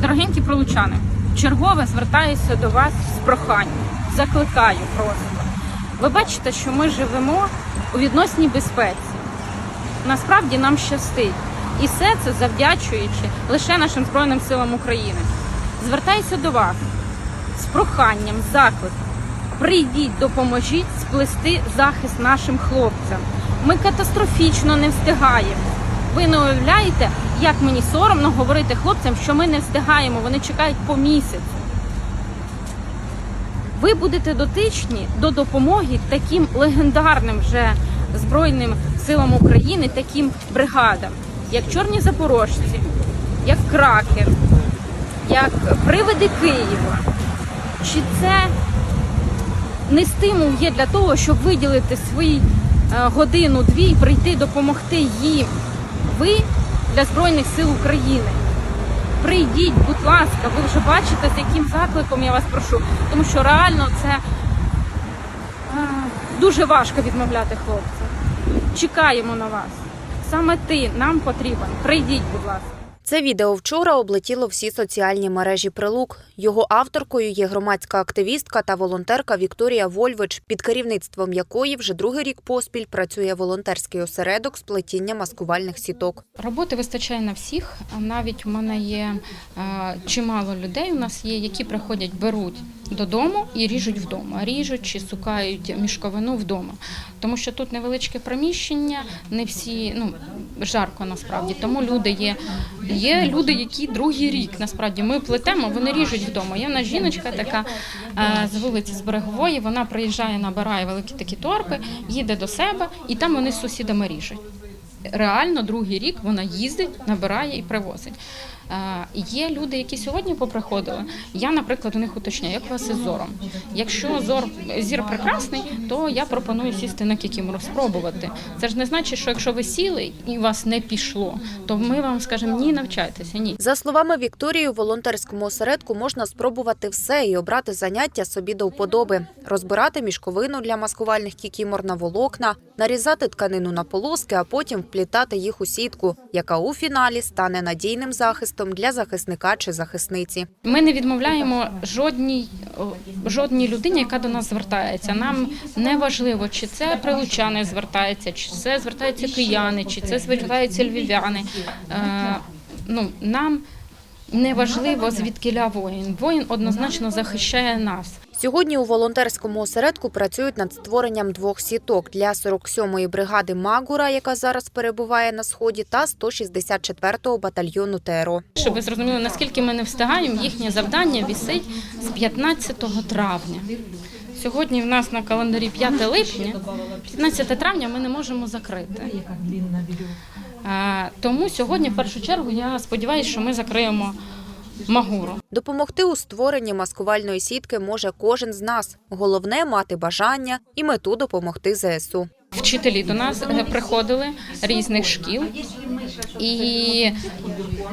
Дорогенькі пролучани, чергове звертаюся до вас з проханням. Закликаю просто. Ви бачите, що ми живемо у відносній безпеці. Насправді нам щастить. І все це завдячуючи лише нашим Збройним силам України. Звертаюся до вас з проханням, закликом. Прийдіть, допоможіть сплести захист нашим хлопцям. Ми катастрофічно не встигаємо. Ви не уявляєте, як мені соромно говорити хлопцям, що ми не встигаємо, вони чекають по місяцю. Ви будете дотичні до допомоги таким легендарним вже Збройним силам України, таким бригадам, як Чорні Запорожці, як Кракен, як Привиди Києва. Чи це не стимул є для того, щоб виділити свої е, годину-дві і прийти допомогти їм? Ви для Збройних сил України. Прийдіть, будь ласка, ви вже бачите, з яким закликом я вас прошу, тому що реально це е, дуже важко відмовляти хлопця. Чекаємо на вас. Саме ти нам потрібен. Прийдіть, будь ласка. Це відео вчора облетіло всі соціальні мережі Прилук. Його авторкою є громадська активістка та волонтерка Вікторія Вольвич, під керівництвом якої вже другий рік поспіль працює волонтерський осередок з плетіння маскувальних сіток. Роботи вистачає на всіх. Навіть у мене є е, чимало людей. У нас є, які приходять, беруть додому і ріжуть вдома. Ріжуть чи сукають мішковину вдома. Тому що тут невеличке приміщення, не всі ну жарко насправді. Тому люди є. Є люди, які другий рік насправді ми плетемо, вони ріжуть вдома. Є в жіночка така е, з вулиці з берегової. Вона приїжджає, набирає великі такі торби, їде до себе, і там вони з сусідами ріжуть. Реально другий рік вона їздить, набирає і привозить. Е, Є люди, які сьогодні поприходили. Я, наприклад, у них уточняю, як у вас із зором. Якщо зор зір прекрасний, то я пропоную сісти на кікімору, спробувати. Це ж не значить, що якщо ви сіли і у вас не пішло, то ми вам скажемо ні, навчайтеся, ні. За словами Вікторії, у волонтерському осередку можна спробувати все і обрати заняття собі до вподоби: розбирати мішковину для маскувальних кікімор на волокна, нарізати тканину на полоски, а потім вплітати їх у сітку, яка у фіналі стане надійним захистом для захисника чи захисниці. Ми не відмовляємо жодній жодній людині, яка до нас звертається. Нам не важливо, чи це прилучани звертаються, чи це звертаються кияни, чи це звертаються львів'яни. Е, ну нам не важливо звідкиля воїн. Воїн однозначно захищає нас. Сьогодні у волонтерському осередку працюють над створенням двох сіток для 47-ї бригади Магура, яка зараз перебуває на сході, та 164-го батальйону ТРО. Щоб ви зрозуміли, наскільки ми не встигаємо, їхнє завдання вісить з 15 травня. Сьогодні в нас на календарі 5 липня, 15 травня ми не можемо закрити. Е, Тому сьогодні, в першу чергу, я сподіваюся, що ми закриємо Магуру. Допомогти у створенні маскувальної сітки може кожен з нас. Головне мати бажання і мету допомогти ЗСУ. Вчителі до нас е, приходили різних шкіл. І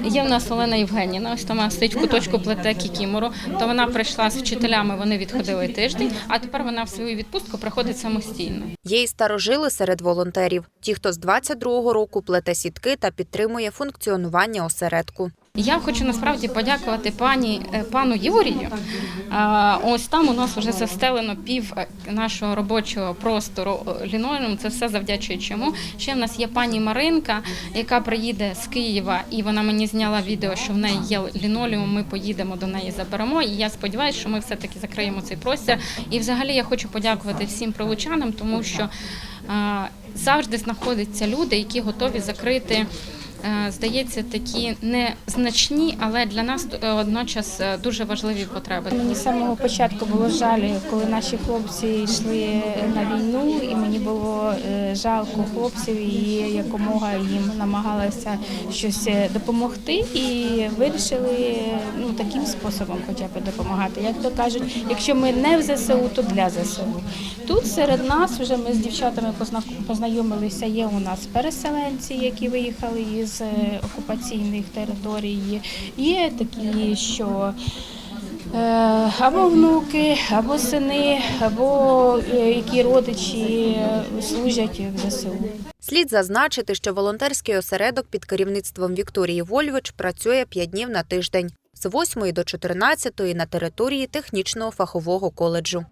є в нас Олена Євгенівна, ось там стоїть в куточку плете кікімору. То вона прийшла з вчителями, вони відходили тиждень, а тепер вона в свою відпустку приходить самостійно. Є й старожили серед волонтерів, ті, хто з 22-го року плете сітки та підтримує функціонування осередку. Я хочу насправді подякувати пані е, пану Юрію. Ось там у нас вже застелено пів е, нашого робочого простору е, лінолеум. Це все завдячуючи йому. Ще в нас є пані Маринка, яка приїде з Києва, і вона мені зняла відео, що в неї є лінолеум. Ми поїдемо до неї, заберемо. І я сподіваюся, що ми все таки закриємо цей простір. І взагалі я хочу подякувати всім прилучанам, тому що завжди знаходяться люди, які готові закрити. Е, Здається, такі незначні, але для нас е, водночас е, дуже важливі потреби. Мені з самого початку було жаль, коли наші хлопці йшли на війну, і мені було жалко хлопців, і якомога їм намагалася щось допомогти. І вирішили ну таким способом, хоча б допомагати. Як то кажуть, якщо ми не в ЗСУ, то для ЗСУ. Тут серед нас вже ми з дівчатами позна- познайомилися. Є у нас переселенці, які виїхали із е, окупаційних територій. Є такі, що е, або внуки, або сини, або е, які родичі служать в ЗСУ. Слід зазначити, що волонтерський осередок під керівництвом Вікторії Вольвич працює 5 днів на тиждень. з 8 до 14 на території технічного фахового коледжу.